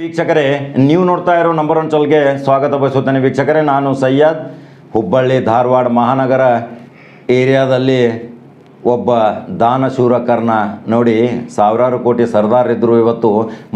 ವೀಕ್ಷಕರೇ, ನೀವು ನೋಡ್ತಾ ಇರೋ ನಂಬರ್ ಒನ್ ಚೊಲ್ಗೆ ಸ್ವಾಗತ ಬಯಸುತ್ತೇನೆ. ವೀಕ್ಷಕರೇ, ನಾನು ಸಯ್ಯದ್ ಹುಬ್ಬಳ್ಳಿ, ಧಾರವಾಡ ಮಹಾನಗರ ಏರಿಯಾದಲ್ಲಿ ಒಬ್ಬ ದಾನಶೂರ ಕರ್ಣ ನೋಡಿ, ಸಾವಿರಾರು ಕೋಟಿ ಸರ್ದಾರ್ ಇದ್ದರು ಇವತ್ತು.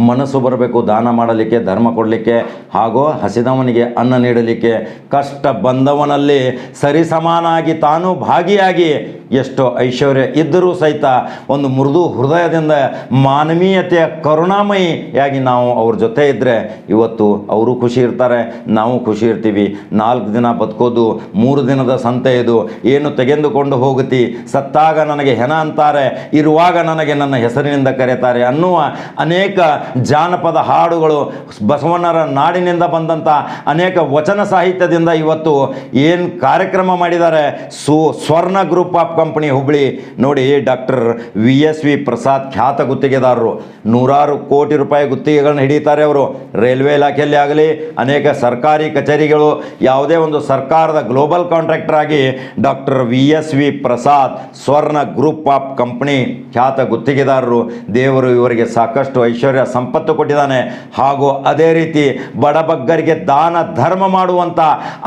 ಮನಸ್ಸು ಬರಬೇಕು ದಾನ ಮಾಡಲಿಕ್ಕೆ, ಧರ್ಮ ಕೊಡಲಿಕ್ಕೆ, ಹಾಗೂ ಹಸಿದವನಿಗೆ ಅನ್ನ ನೀಡಲಿಕ್ಕೆ. ಕಷ್ಟ ಬಂದವನಲ್ಲಿ ಸರಿಸಮಾನಾಗಿ ತಾನು ಭಾಗಿಯಾಗಿ ಎಷ್ಟೋ ಐಶ್ವರ್ಯ ಇದ್ದರೂ ಸಹಿತ ಒಂದು ಮೃದು ಹೃದಯದಿಂದ ಮಾನವೀಯತೆಯ ಕರುಣಾಮಯಿಯಾಗಿ ನಾವು ಅವ್ರ ಜೊತೆ ಇದ್ದರೆ ಇವತ್ತು ಅವರು ಖುಷಿ ಇರ್ತಾರೆ, ನಾವು ಖುಷಿ ಇರ್ತೀವಿ. ನಾಲ್ಕು ದಿನ ಬದುಕೋದು, ಮೂರು ದಿನದ ಸಂತೆ ಇದು. ಏನು ತೆಗೆದುಕೊಂಡು ಹೋಗುತ್ತಿ? ಸತ್ತಾಗ ನನಗೆ ಹೆನ ಅಂತಾರೆ, ಇರುವಾಗ ನನಗೆ ನನ್ನ ಹೆಸರಿನಿಂದ ಕರೆತಾರೆ ಅನ್ನುವ ಅನೇಕ ಜಾನಪದ ಹಾಡುಗಳು ಬಸವಣ್ಣರ ನಾಡಿನಿಂದ ಬಂದಂಥ ಅನೇಕ ವಚನ ಸಾಹಿತ್ಯದಿಂದ ಇವತ್ತು ಏನು ಕಾರ್ಯಕ್ರಮ ಮಾಡಿದ್ದಾರೆ? ಸು, ಸ್ವರ್ಣ ಗ್ರೂಪ್ ಆಫ್ ಕಂಪನಿ ಹುಬ್ಳಿ ನೋಡಿ doctor V S V Prasad ಖ್ಯಾತ ಗುತ್ತಿಗೆದಾರರು. ನೂರಾರು ಕೋಟಿ ರೂಪಾಯಿ ಗುತ್ತಿಗೆಗಳನ್ನ ಹಿಡಿತಾರೆ ಅವರು. ರೈಲ್ವೆ ಇಲಾಖೆಯಲ್ಲಿ ಆಗಲಿ, ಅನೇಕ ಸರ್ಕಾರಿ ಕಚೇರಿಗಳು, ಯಾವುದೇ ಒಂದು ಸರ್ಕಾರದ ಗ್ಲೋಬಲ್ ಕಾಂಟ್ರಾಕ್ಟರ್ ಆಗಿ doctor V S V Prasad Swarna group of company ಖ್ಯಾತ ಗುತ್ತಿಗೆದಾರರು. ದೇವರು ಇವರಿಗೆ ಸಾಕಷ್ಟು ಐಶ್ವರ್ಯ, ಸಂಪತ್ತು ಕೊಟ್ಟಿದ್ದಾನೆ. ಹಾಗೂ ಅದೇ ರೀತಿ ಬಡಬಗ್ಗರಿಗೆ ದಾನ, ಧರ್ಮ ಮಾಡುವಂಥ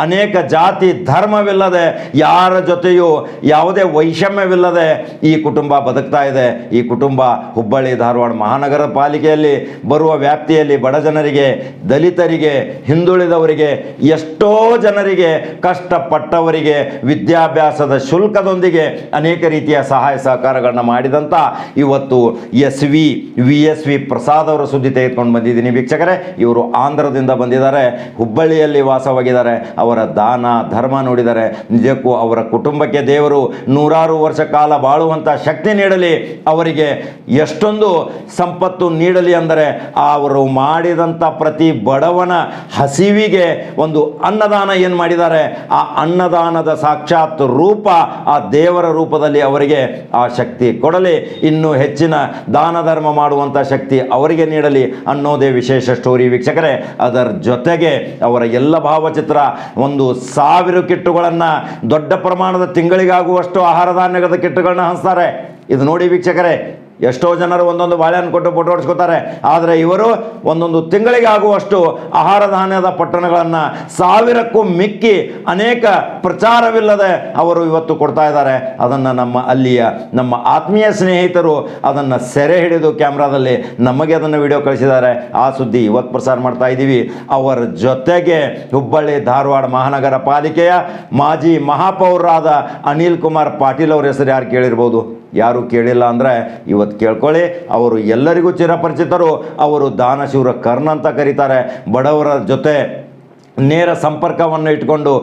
ಅನೇಕ ಜಾತಿ ಧರ್ಮವಿಲ್ಲದೆ ಯಾರ ಜೊತೆಯೂ ಯಾವುದೇ ವೈಷಮ್ಯವಿಲ್ಲದೆ ಈ ಕುಟುಂಬ ಬದುಕ್ತಾ ಇದೆ. ಈ ಕುಟುಂಬ ಹುಬ್ಬಳ್ಳಿ, ಧಾರವಾಡ ಮಹಾನಗರ ಪಾಲಿಕೆಯಲ್ಲಿ ಬರುವ ವ್ಯಾಪ್ತಿಯಲ್ಲಿ ಬಡ ಜನರಿಗೆ, ದಲಿತರಿಗೆ, ಹಿಂದುಳಿದವರಿಗೆ, ಎಷ್ಟೋ ಜನರಿಗೆ, ಕಷ್ಟಪಟ್ಟವರಿಗೆ, ವಿದ್ಯಾಭ್ಯಾಸದ ಶುಲ್ಕದೊಂದಿಗೆ ಅನೇಕ ರೀತಿಯ ಸಹಾಯ ಸಹಕಾರಗಳನ್ನು ಮಾಡಿದಂಥ ಇವತ್ತು S V V S V Prasad ಅವರ ಸುದ್ದಿ ತೆಗೆದುಕೊಂಡು ಬಂದಿದ್ದೀನಿ ವೀಕ್ಷಕರೇ. ಇವರು ಆಂಧ್ರದಿಂದ ಬಂದಿದ್ದಾರೆ, ಹುಬ್ಬಳ್ಳಿಯಲ್ಲಿ ವಾಸವಾಗಿದ್ದಾರೆ. ಅವರ ದಾನ, ಧರ್ಮ ನೋಡಿದ್ದಾರೆ ನಿಜಕ್ಕೂ ಅವರ ಕುಟುಂಬಕ್ಕೆ ದೇವರು ನೂರಾರು ವರ್ಷ ಕಾಲ ಬಾಳುವಂಥ ಶಕ್ತಿ ನೀಡಲಿ, ಅವರಿಗೆ ಎಷ್ಟೊಂದು ಸಂಪತ್ತು ನೀಡಲಿ ಅಂದರೆ ಅವರು ಮಾಡಿದಂಥ ಪ್ರತಿ ಬಡವನ ಹಸಿವಿಗೆ ಒಂದು ಅನ್ನದಾನ ಏನು ಮಾಡಿದ್ದಾರೆ? ಆ ಅನ್ನದಾನದ ಸಾಕ್ಷಾತ್ ರೂಪ ಆ ದೇವರ ರೂಪದಲ್ಲಿ ಅವರಿಗೆ ಆ ಶಕ್ತಿ ಕೊಡಲಿ. ಇನ್ನೂ ಹೆಚ್ಚಿನ ದಾನ ಧರ್ಮ ಮಾಡುವಂಥ ಶಕ್ತಿ ಅವರಿಗೆ ನೀಡಲಿ ಅನ್ನೋದೇ ವಿಶೇಷ ಸ್ಟೋರಿ ವೀಕ್ಷಕರೇ. ಅದರ ಜೊತೆಗೆ ಅವರ ಎಲ್ಲ ಭಾವಚಿತ್ರ ಒಂದು ಸಾವಿರ ಕಿಟ್ಟುಗಳನ್ನು ದೊಡ್ಡ ಪ್ರಮಾಣದ ತಿಂಗಳಿಗಾಗುವಷ್ಟು ಆಹಾರ ಧಾನ್ಯದ ಕಿಟ್ಟುಗಳನ್ನ ಹಂಚ್ತಾರೆ. ಇದು ನೋಡಿ ವೀಕ್ಷಕರೇ ಎಷ್ಟೋ ಜನರು ಒಂದೊಂದು ಬಾಳೆಹಣ್ಣು ಕೊಟ್ಟು ಫೋಟೋ ಹೊಡ್ಸ್ಕೊತಾರೆ ಆದರೆ ಇವರು ಒಂದೊಂದು ತಿಂಗಳಿಗೆ ಆಗುವಷ್ಟು ಆಹಾರ ಧಾನ್ಯದ ಪಟ್ಟಣಗಳನ್ನು ಸಾವಿರಕ್ಕೂ ಮಿಕ್ಕಿ ಅನೇಕ ಪ್ರಚಾರವಿಲ್ಲದೆ ಅವರು ಇವತ್ತು ಕೊಡ್ತಾ ಇದ್ದಾರೆ. ಅದನ್ನು ನಮ್ಮ ಅಲ್ಲಿಯ ನಮ್ಮ ಆತ್ಮೀಯ ಸ್ನೇಹಿತರು ಅದನ್ನು ಸೆರೆ ಹಿಡಿದು ಕ್ಯಾಮ್ರಾದಲ್ಲಿ ನಮಗೆ ಅದನ್ನು ವಿಡಿಯೋ ಕಳಿಸಿದ್ದಾರೆ. ಆ ಸುದ್ದಿ ಇವತ್ತು ಪ್ರಸಾರ ಮಾಡ್ತಾ ಇದ್ದೀವಿ. ಅವರ ಜೊತೆಗೆ ಹುಬ್ಬಳ್ಳಿ ಧಾರವಾಡ ಮಹಾನಗರ ಪಾಲಿಕೆಯ ಮಾಜಿ ಮಹಾಪೌರರಾದ ಅನಿಲ್ ಕುಮಾರ್ ಪಾಟೀಲ್ ಅವರ ಹೆಸರು ಯಾರು ಕೇಳಿರ್ಬೋದು? ಯಾರು ಕೇಳಿಲ್ಲ ಅಂದರೆ ಇವತ್ತು ಕೇಳ್ಕೊಳ್ಳಿ, ಅವರು ಎಲ್ಲರಿಗೂ ಚಿರಪರಿಚಿತರು, ಅವರು ದಾನಶೂರ ಕರ್ಣ ಅಂತ ಕರೀತಾರೆ. ಬಡವರ ಜೊತೆ ನೇರ ಸಂಪರ್ಕವನ್ನು ಇಟ್ಕೊಂಡು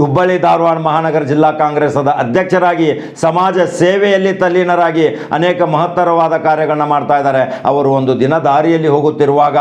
ಹುಬ್ಬಳ್ಳಿ ಧಾರವಾಡ ಮಹಾನಗರ ಜಿಲ್ಲಾ ಕಾಂಗ್ರೆಸ್ದ ಅಧ್ಯಕ್ಷರಾಗಿ, ಸಮಾಜ ಸೇವೆಯಲ್ಲಿ ತಲ್ಲೀನರಾಗಿ ಅನೇಕ ಮಹತ್ತರವಾದ ಕಾರ್ಯಗಳನ್ನ ಮಾಡ್ತಾ ಇದ್ದಾರೆ. ಅವರು ಒಂದು ದಿನ ದಾರಿಯಲ್ಲಿ ಹೋಗುತ್ತಿರುವಾಗ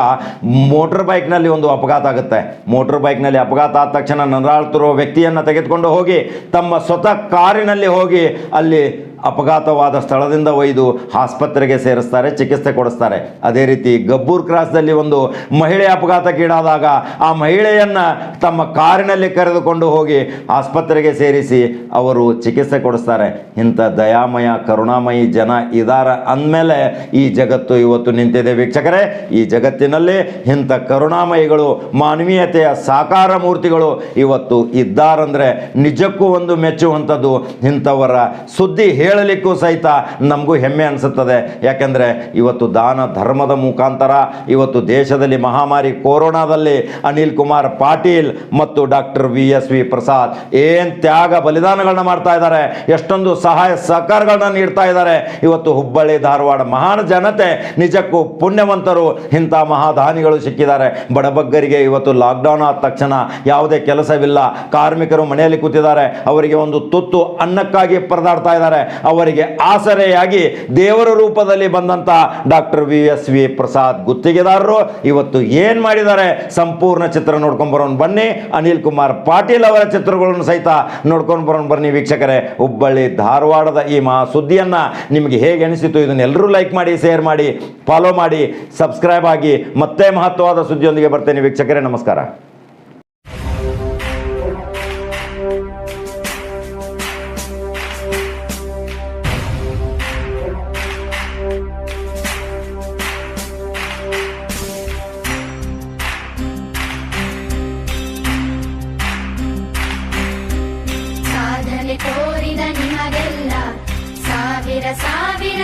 ಮೋಟ್ರ್ ಬೈಕ್ನಲ್ಲಿ ಒಂದು ಅಪಘಾತ ಆಗುತ್ತೆ. ಮೋಟ್ರ್ ಬೈಕ್ನಲ್ಲಿ ಅಪಘಾತ ಆದ ತಕ್ಷಣ ನರಾಳ್ತಿರೋ ವ್ಯಕ್ತಿಯನ್ನು ತೆಗೆದುಕೊಂಡು ಹೋಗಿ, ತಮ್ಮ ಸ್ವತಃ ಕಾರಿನಲ್ಲಿ ಹೋಗಿ ಅಲ್ಲಿ ಅಪಘಾತವಾದ ಸ್ಥಳದಿಂದ ಒಯ್ದು ಆಸ್ಪತ್ರೆಗೆ ಸೇರಿಸ್ತಾರೆ, ಚಿಕಿತ್ಸೆ ಕೊಡಿಸ್ತಾರೆ. ಅದೇ ರೀತಿ ಗಬ್ಬೂರ್ ಕ್ರಾಸ್ದಲ್ಲಿ ಒಂದು ಮಹಿಳೆ ಅಪಘಾತಕ್ಕೀಡಾದಾಗ ಆ ಮಹಿಳೆಯನ್ನು ತಮ್ಮ ಕಾರಿನಲ್ಲಿ ಕರೆದುಕೊಂಡು ಹೋಗಿ ಆಸ್ಪತ್ರೆಗೆ ಸೇರಿಸಿ ಅವರು ಚಿಕಿತ್ಸೆ ಕೊಡಿಸ್ತಾರೆ. ಇಂಥ ದಯಾಮಯ, ಕರುಣಾಮಯಿ ಜನ ಇದಾರ ಅಂದಮೇಲೆ ಈ ಜಗತ್ತು ಇವತ್ತು ನಿಂತಿದೆ ವೀಕ್ಷಕರೇ. ಈ ಜಗತ್ತಿನಲ್ಲಿ ಇಂಥ ಕರುಣಾಮಯಿಗಳು, ಮಾನವೀಯತೆಯ ಸಾಕಾರ ಮೂರ್ತಿಗಳು ಇವತ್ತು ಇದ್ದಾರಂದರೆ ನಿಜಕ್ಕೂ ಒಂದು ಮೆಚ್ಚುವಂಥದ್ದು ಇಂಥವರ ಸುದ್ದಿ ಹೇಳಲಿಕ್ಕೂ ಸಹಿತ ನಮಗೂ ಹೆಮ್ಮೆ ಅನಿಸುತ್ತದೆ. ಯಾಕೆಂದರೆ ಇವತ್ತು ದಾನ ಧರ್ಮದ ಮುಖಾಂತರ, ಇವತ್ತು ದೇಶದಲ್ಲಿ ಮಹಾಮಾರಿ ಕೊರೋನಾದಲ್ಲಿ ಅನಿಲ್ ಕುಮಾರ್ ಪಾಟೀಲ್ ಮತ್ತು doctor V S V Prasad ಏನು ತ್ಯಾಗ ಬಲಿದಾನಗಳನ್ನ ಮಾಡ್ತಾ ಇದ್ದಾರೆ, ಎಷ್ಟೊಂದು ಸಹಾಯ ಸಹಕಾರಗಳನ್ನ ನೀಡ್ತಾ ಇದ್ದಾರೆ. ಇವತ್ತು ಹುಬ್ಬಳ್ಳಿ, ಧಾರವಾಡ ಮಹಾನ್ ಜನತೆ ನಿಜಕ್ಕೂ ಪುಣ್ಯವಂತರು, ಇಂಥ ಮಹಾದಾನಿಗಳು ಸಿಕ್ಕಿದ್ದಾರೆ. ಬಡಬಗ್ಗರಿಗೆ ಇವತ್ತು ಲಾಕ್ಡೌನ್ ಆದ ತಕ್ಷಣ ಯಾವುದೇ ಕೆಲಸವಿಲ್ಲ. ಕಾರ್ಮಿಕರು ಮನೆಯಲ್ಲಿ ಕೂತಿದ್ದಾರೆ. ಅವರಿಗೆ ಒಂದು ತುತ್ತು ಅನ್ನಕ್ಕಾಗಿ ಪರದಾಡ್ತಾ ಇದ್ದಾರೆ. ಅವರಿಗೆ ಆಸರೆಯಾಗಿ ದೇವರ ರೂಪದಲ್ಲಿ ಬಂದಂಥ doctor V S V Prasad ಗುತ್ತಿಗೆದಾರರು ಇವತ್ತು ಏನು ಮಾಡಿದ್ದಾರೆ? ಸಂಪೂರ್ಣ ಚಿತ್ರ ನೋಡ್ಕೊಂಡು ಬರೋಣ ಬನ್ನಿ. ಅನಿಲ್ ಕುಮಾರ್ ಪಾಟೀಲ್ ಅವರ ಚಿತ್ರಗಳನ್ನು ಸಹಿತ ನೋಡ್ಕೊಂಡು ಬರೋಣ ಬನ್ನಿ ವೀಕ್ಷಕರೇ. ಹುಬ್ಬಳ್ಳಿ ಧಾರವಾಡದ ಈ ಮಹಾ ಸುದ್ದಿಯನ್ನು ನಿಮಗೆ ಹೇಗೆ ಅನಿಸಿತು ಇದನ್ನು ಲೈಕ್ ಮಾಡಿ, ಶೇರ್ ಮಾಡಿ ಫಾಲೋ ಮಾಡಿ ಸಬ್ಸ್ಕ್ರೈಬ್ ಆಗಿ ಮತ್ತೆ ಮಹತ್ವವಾದ ಸುದ್ದಿಯೊಂದಿಗೆ ಬರ್ತೇನೆ ವೀಕ್ಷಕರೇ. ನಮಸ್ಕಾರ.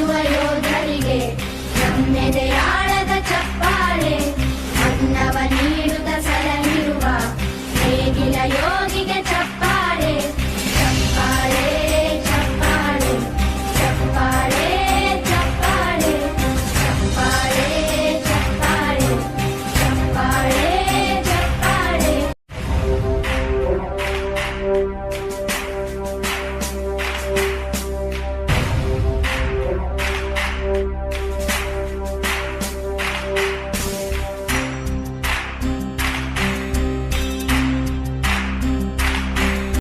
away.